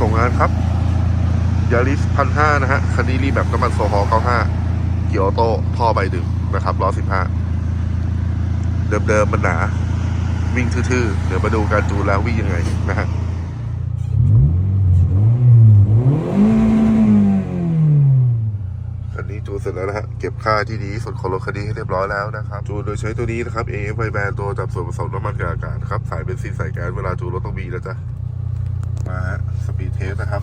ส่งงานครับยาริสพันห้านะฮะคันนี้รีแบบน้ำมันโซฮอล์95เกียร์ออโต้ท่อใบดึงนะครับล้อ15เดิมๆมันหนา วิ่งทื่อๆ เดี๋ยวมาดูการจูแล้ววิ่งยังไงนะฮะคันนี้จูเสร็จแล้วนะฮะ เก็บค่าที่ดีที่สุดของรถคันนี้ให้เรียบร้อยแล้วนะครับ จูโดยใช้ตัวนี้นะครับ AF ไฟแบนตัวจับส่วนผสมน้ำมันกับอากาศครับ สายเบนซินสายแก๊สเวลาจูรถต้องมีนะจ๊ะ มาฮะ สปีดเทสนะครับ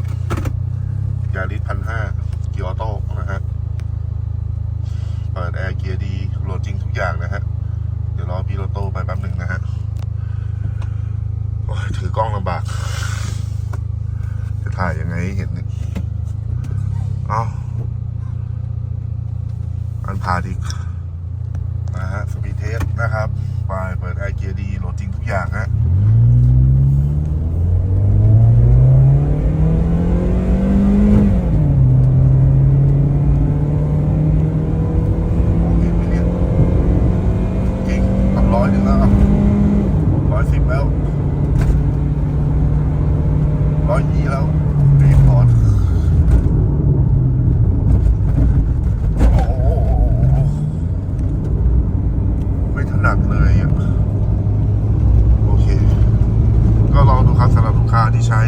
ยาริสพันห้าเกียร์ออโต้นะฮะ เปิดแอร์เกียร์ดี โหลดจริงทุกอย่างนะฮะ เดี๋ยวรอพี่โรโต้ไปแป๊บหนึ่งนะฮะ ถือกล้องลำบาก จะถ่ายยังไงเห็นเนี่ยเอ้าอันพาดินะฮะ สปีดเทสนะครับ ไปเปิดแอร์เกียร์ดี โหลดจริงทุกอย่างฮะ โอเคไหมเนี่ยเก่งทำร้ อยหนึ่งแล้วร้อยสิบแล้วร้อยยี่แล้วรีพอร์ตโอ้โหไม่ถนัดเลยอะโอเค ก็ลองดูครับสำหรับลูกค้าที่ใช้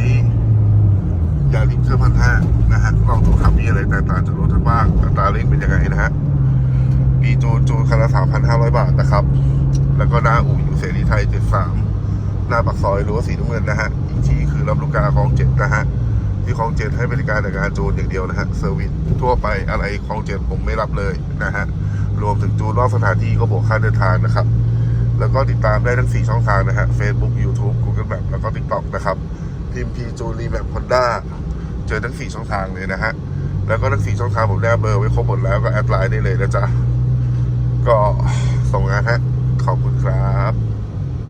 ยาลิฟเครื่องพันห้านะฮะลองดูครับมีอะไรแตกต่างจากรถท่านบ้างอัตราเร่งเป็นยังไงนะฮะมีจูนจูนคันละสามพันห้าร้อยบาทนะครับ แล้วก็หน้าอู่อยู่เสรีไทยเจ็ดสามหน้าปากซอยรั้วสีน้ำเงินนะฮะ อีกที่คือรับลูกกาคลองเจ็ดนะฮะ ที่คลองเจ็ดให้บริการแต่การจูนอย่างเดียวนะฮะ เซอร์วิสทั่วไปอะไรคลองเจ็ดผมไม่รับเลยนะฮะ รวมถึงจูนนอกสถานที่ก็บวกค่าเดินทางนะครับ แล้วก็ติดตามได้ทั้ง 4 ช่องทางนะฮะ Facebook YouTube Google Map แล้วก็ TikTok นะครับพิมพ์พีจูรีแบบฮอนด้าเจอทั้ง 4 ช่องทางเลยนะฮะ แล้วก็ทั้ง 4 ช่องทางผมได้เบอร์ไว้ครบหมดแล้วก็แอดไลน์ได้เลยนะจ๊ะก็ส่งงานฮะ ขอบคุณครับ